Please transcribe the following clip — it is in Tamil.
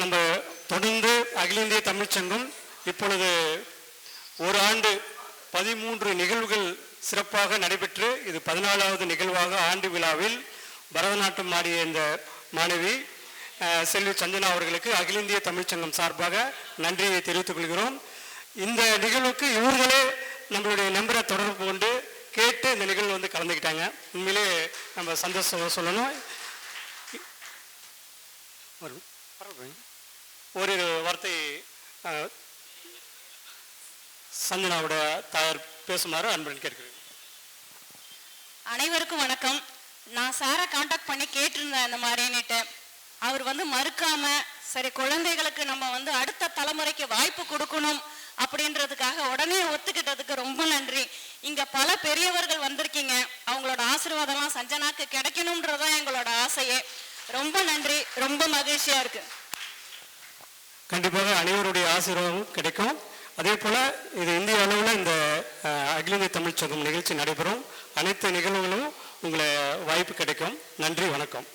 நம்ம தொடர்ந்து அகில இந்திய தமிழ்ச்சங்கம் இப்பொழுது ஒரு ஆண்டு பதிமூன்று நிகழ்வுகள் சிறப்பாக நடைபெற்று இது பதினாலாவது நிகழ்வாக ஆண்டு விழாவில் பரதநாட்டியம் ஆடிய இந்த மாணவி செல்வி சஞ்சனா அவர்களுக்கு அகில இந்திய தமிழ்ச்சங்கம் சார்பாக நன்றியை தெரிவித்துக் கொள்கிறோம். இந்த நிகழ்வுக்கு இவர்களே நம்மளுடைய நம்பரை தொடர்பு கொண்டு கேட்டு இந்த நிகழ்வு வந்து கலந்துக்கிட்டாங்க. உண்மையிலே நம்ம சந்தோஷம் சொல்லணும். வரும். ஒரு- ஓரிரு வார்த்தை சந்தனாவோட தாயார் பேசுமாறு அன்புடன் கேட்கிறேன். அனைவருக்கும் வணக்கம். நான் சாரை காண்டாக்ட் பண்ணி கேட்டிருந்தேன் இந்த மாதிரின்னுட்டு. அவர் வந்து மறுக்காம சரி குழந்தைகளுக்கு நம்ம வந்து அடுத்த தலைமுறைக்கு வாய்ப்பு கொடுக்கணும் அப்படின்றதுக்காக உடனே ஒத்துக்கிட்டதுக்கு ரொம்ப நன்றி. இங்க பல பெரியவர்கள் வந்திருக்கீங்க. அவங்களோட ஆசீர்வாதம்லாம் சஞ்சனாக்கு கிடைக்கணும்ன்றதுதான் எங்களோட ஆசையே. ரொம்ப நன்றி. ரொம்ப மகிழ்ச்சியா இருக்கு. கண்டிப்பாக அனைவருடைய ஆசீர்வாதம் கிடைக்கும். அதே போல இது இந்திய அளவில் இந்த அஹ், அகில இந்திய தமிழ் சங்கம் நிகழ்ச்சி நடைபெறும். அனைத்து நிகழ்வுகளும் உங்களை வாய்ப்பு கிடைக்கும். நன்றி வணக்கம்.